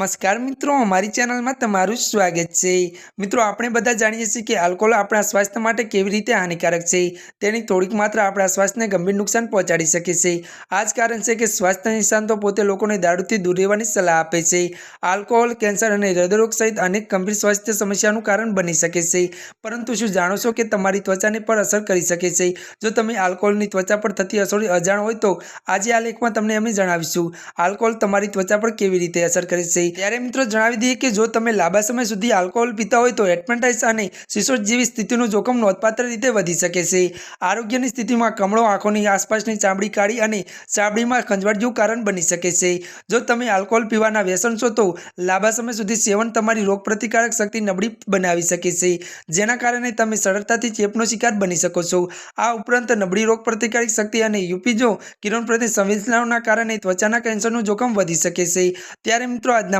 નમસ્કાર મિત્રો, અમારી ચેનલમાં તમારું સ્વાગત છે. મિત્રો, આપણે બધા જાણીએ છીએ કે આલ્કોહોલ આપણા સ્વાસ્થ્ય માટે કેવી રીતે હાનિકારક છે. તેની થોડીક માત્રા આપણા સ્વાસ્થ્યને ગંભીર નુકસાન પહોંચાડી શકે છે. આ કારણ છે કે સ્વાસ્થ્ય નિષ્ણાંતો પોતે લોકોને દારૂથી દૂર રહેવાની સલાહ આપે છે. આલ્કોહોલ, કેન્સર અને હૃદયરોગ સહિત અનેક ગંભીર સ્વાસ્થ્ય સમસ્યાનું કારણ બની શકે છે. પરંતુ શું જાણો છો કે તમારી ત્વચાને પર અસર કરી શકે છે? જો તમે આલ્કોહોલની ત્વચા પર થતી અસર અજાણ હોય તો આજે આ લેખમાં તમને અમે જણાવીશું. આલ્કોહોલ તમારી ત્વચા પર કેવી રીતે અસર કરે છે? ત્યારે મિત્રો જણાવી દઈએ કે જો તમે લાંબા સમય સુધી આલ્કોહોલ પીતા હોય તો એટમેન્ટાઇસ અને સિસોટ જેવી સ્થિતિનું જોખમ નોંધપાત્ર રીતે વધી શકે છે. આરોગ્યની સ્થિતિમાં કમળો આંખોની આસપાસની ચામડી કાળી અને ચામડીમાં ખંજવાળ જેવું કારણ બની શકે છે. જો તમે આલ્કોહોલ પીવાના વ્યસન છો તો લાંબા સમય સુધી સેવન તમારી રોગપ્રતિકારક શક્તિ નબળી બનાવી શકે છે. જેના કારણે તમે સરળતાથી ચેપનો શિકાર બની શકો છો. આ ઉપરાંત નબળી રોગપ્રતિકારક શક્તિ અને યુપીજો કિરણ પ્રતિ સંવેદનાઓના કારણે ત્વચાના કેન્સરનું જોખમ વધી શકે છે. ત્યારે મિત્રો આજના